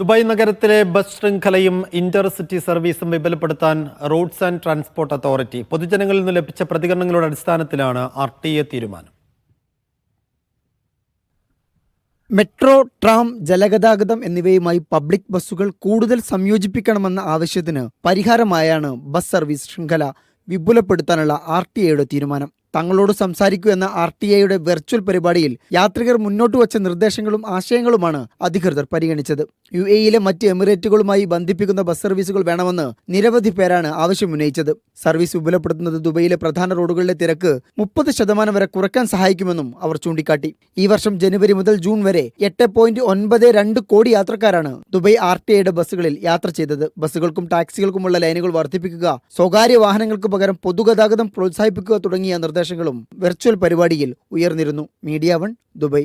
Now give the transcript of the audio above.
Dubai നഗരത്തിലെ bus ശൃംഖലയും intercity സർവീസും വിപുലപ്പെടുത്താൻ റോഡ്സ് ആൻഡ് ട്രാൻസ്പോർട്ട് അതോറിറ്റി പൊതുജനങ്ങളിൽ നിന്ന് ലഭിച്ച പ്രതികരണങ്ങളുടെ അടിസ്ഥാനത്തിലാണ് ആർ ടി എ തീരുമാനം. മെട്രോ ട്രാം ജലഗതാഗതം എന്നിവയുമായി പബ്ലിക് ബസ്സുകൾ കൂടുതൽ സംയോജിപ്പിക്കണമെന്ന ആവശ്യത്തിന് പരിഹാരമായാണ് ബസ് സർവീസ് ശൃംഖല വിപുലപ്പെടുത്താനുള്ള ആർ ടി എയുടെ തീരുമാനം. തങ്ങളോട് സംസാരിക്കൂ എന്ന ആർ ടി ഐയുടെ വെർച്വൽ പരിപാടിയിൽ യാത്രികർ മുന്നോട്ട് വച്ച നിർദ്ദേശങ്ങളും ആശയങ്ങളുമാണ് അധികൃതർ പരിഗണിച്ചത്. യു എയിലെ മറ്റ് എമിറേറ്റുകളുമായി ബന്ധിപ്പിക്കുന്ന ബസ് സർവീസുകൾ വേണമെന്ന് നിരവധി പേരാണ് ആവശ്യമുന്നയിച്ചത് സർവീസ് വിപുലപ്പെടുത്തുന്നത് ദുബൈയിലെ പ്രധാന റോഡുകളിലെ തിരക്ക് മുപ്പത് ശതമാനം വരെ കുറയ്ക്കാൻ സഹായിക്കുമെന്നും അവർ ചൂണ്ടിക്കാട്ടി. ഈ വർഷം ജനുവരി മുതൽ ജൂൺ വരെ എട്ട് പോയിന്റ് ഒൻപത് രണ്ട് കോടി യാത്രക്കാരാണ് ദുബൈ ആർ ടി ഐയുടെ ബസ്സുകളിൽ യാത്ര ചെയ്തത്. ബസ്സുകൾക്കും ടാക്സികൾക്കുമുള്ള ലൈനുകൾ വർദ്ധിപ്പിക്കുക സ്വകാര്യ വാഹനങ്ങൾക്ക് പകരം പൊതുഗതാഗതം പ്രോത്സാഹിപ്പിക്കുക തുടങ്ങിയ നിർദ്ദേശങ്ങളും വെർച്വൽ പരിപാടിയിൽ ഉയർന്നിരുന്നു. Media one Dubai.